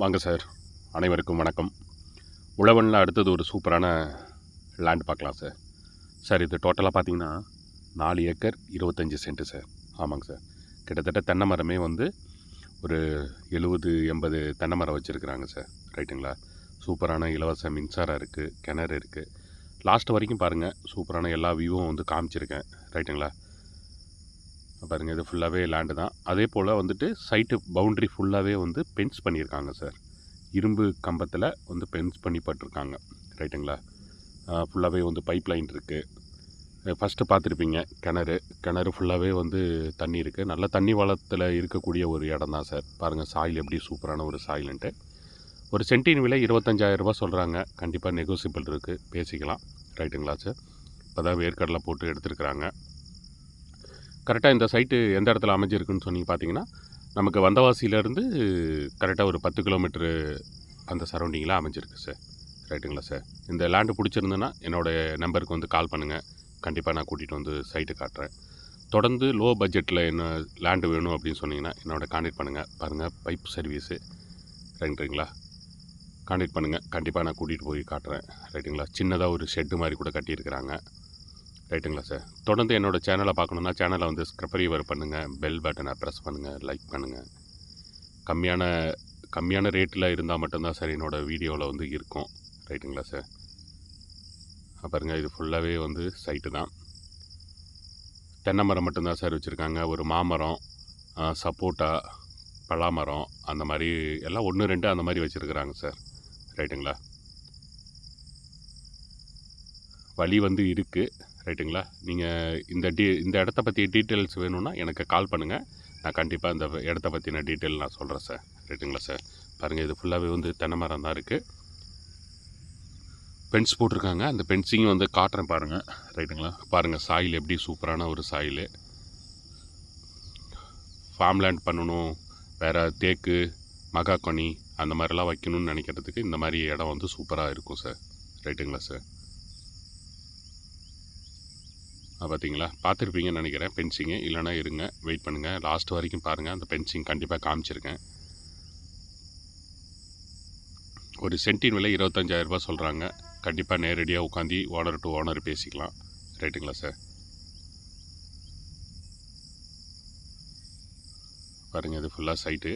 வாங்க சார். அனைவருக்கும் வணக்கம். உழவனில் அடுத்தது ஒரு சூப்பரான லேண்ட் பார்க்கலாம் சார். சார் இது டோட்டலாக பார்த்தீங்கன்னா நாலு ஏக்கர் இருபத்தஞ்சி சென்ட்டு சார். ஆமாங்க சார். கிட்டத்தட்ட தென்னை மரமே வந்து ஒரு எழுபது எண்பது தென்னை மரம் வச்சுருக்குறாங்க சார். ரைட்டுங்களா? சூப்பரான இலவச மின்சாரம் இருக்குது கிணறு இருக்குது லாஸ்ட் வரைக்கும் பாருங்கள் சூப்பரான எல்லா வியூவும் வந்து காமிச்சிருக்கேன். ரைட்டுங்களா? பாருங்கள் இது ஃபுல்லாகவே லேண்டு தான். அதே போல் வந்துட்டு சைட்டு பவுண்ட்ரி ஃபுல்லாகவே வந்து பென்ஸ் பண்ணியிருக்காங்க சார் இரும்பு கம்பத்தில் வந்து பென்ஸ் பண்ணி பட்டிருக்காங்க. ரைட்டுங்களா ஃபுல்லாகவே வந்து பைப் லைன் இருக்குது ஃபஸ்ட்டு பார்த்துருப்பீங்க கிணறு. கிணறு ஃபுல்லாகவே வந்து தண்ணி இருக்குது நல்ல தண்ணி வளத்தில் இருக்கக்கூடிய ஒரு இடம் தான் சார் பாருங்கள் சாயில் எப்படி சூப்பரான ஒரு சாயில்ன்ட்டு ஒரு சென்டின் விலை இருபத்தஞ்சாயிரரூபா சொல்கிறாங்க கண்டிப்பாக நெகோசியபிள் இருக்குது பேசிக்கலாம். ரைட்டுங்களா சார் இப்போ தான் வேர்க்கடலை போட்டு எடுத்துருக்குறாங்க. கரெக்டாக இந்த சைட்டு எந்த இடத்துல அமைஞ்சிருக்குன்னு சொன்னீங்க பார்த்தீங்கன்னா நமக்கு வந்தவாசியிலேருந்து கரெக்டாக ஒரு பத்து கிலோமீட்ரு அந்த சரௌண்டிங்கில் அமைஞ்சிருக்கு சார் ரைட்டுங்களா சார் இந்த லேண்டு பிடிச்சிருந்துன்னா என்னோடய நம்பருக்கு வந்து கால் பண்ணுங்கள் கண்டிப்பாக நான் கூட்டிகிட்டு வந்து சைட்டு காட்டுறேன். தொடர்ந்து லோ பட்ஜெட்டில் என்ன லேண்டு வேணும் அப்படின்னு சொன்னீங்கன்னா என்னோட காண்டாக்ட் பண்ணுங்கள் பாருங்கள் பைப் சர்வீஸு ரைட்டுங்களா காண்டாக்ட் பண்ணுங்கள் கண்டிப்பாக நான் கூட்டிகிட்டு போய் காட்டுறேன். ரைட்டுங்களா சின்னதாக ஒரு ஷெட்டு மாதிரி கூட கட்டியிருக்கிறாங்க. ரைட்டுங்களா சார் தொடர்ந்து என்னோடய சேனலை பார்க்கணுன்னா சேனலை வந்து ஸ்க்ரப்பரிவர் பண்ணுங்கள் பெல் பட்டனை ப்ரெஸ் பண்ணுங்கள் லைக் பண்ணுங்கள் கம்மியான கம்மியான ரேட்டில் இருந்தால் மட்டும்தான் சார் என்னோடய வீடியோவில் வந்து இருக்கும். ரைட்டுங்களா சார் பாருங்கள் இது ஃபுல்லாகவே வந்து சைட்டு தான். தென்னை மரம் மட்டும்தான் சார் வச்சுருக்காங்க. ஒரு மாமரம் சப்போட்டா பலாமரம் அந்த மாதிரி எல்லாம் ஒன்று ரெண்டு அந்த மாதிரி வச்சுருக்குறாங்க சார் ரைட்டுங்களா வழி வந்து இருக்குது ரைட்டுங்களா? நீங்கள் இந்த டீ இந்த இடத்த பற்றி டீட்டெயில்ஸ் வேணும்னா எனக்கு கால் பண்ணுங்கள் நான் கண்டிப்பாக இந்த இடத்த பற்றின டீட்டெயில் நான் சொல்கிறேன் சார். ரைட்டுங்களா சார்? பாருங்கள் இது ஃபுல்லாகவே வந்து தென்னை மரம் தான் இருக்குது பென்ஸ் போட்டிருக்காங்க. அந்த பென்சிங்கும் வந்து காட்டுறேன் பாருங்கள் ரைட்டுங்களா? பாருங்கள் சாயில் எப்படி சூப்பரான ஒரு சாயில் ஃபார்ம்லேண்ட் பண்ணணும். வேறு தேக்கு மகாக்கனி அந்த மாதிரிலாம் வைக்கணும்னு நினைக்கிறதுக்கு இந்த மாதிரி இடம் வந்து சூப்பராக இருக்கும் சார். ரைட்டுங்களா சார்? பார்த்தீங்களா பார்த்துருப்பீங்கன்னு நினைக்கிறேன். பென்சிங்கு இல்லைனா இருங்க. வெயிட் பண்ணுங்கள் லாஸ்ட் வரைக்கும் பாருங்கள் அந்த பென்சிங் கண்டிப்பாக காமிச்சிருக்கேன். ஒரு சென்டின் விலை இருபத்தஞ்சாயிரரூபா சொல்கிறாங்க கண்டிப்பாக நேரடியாக உட்காந்து ஓனர் டு ஓனர் பேசிக்கலாம். ரைட்டுங்களா சார் பாருங்கள் இது ஃபுல்லாக சைட்டு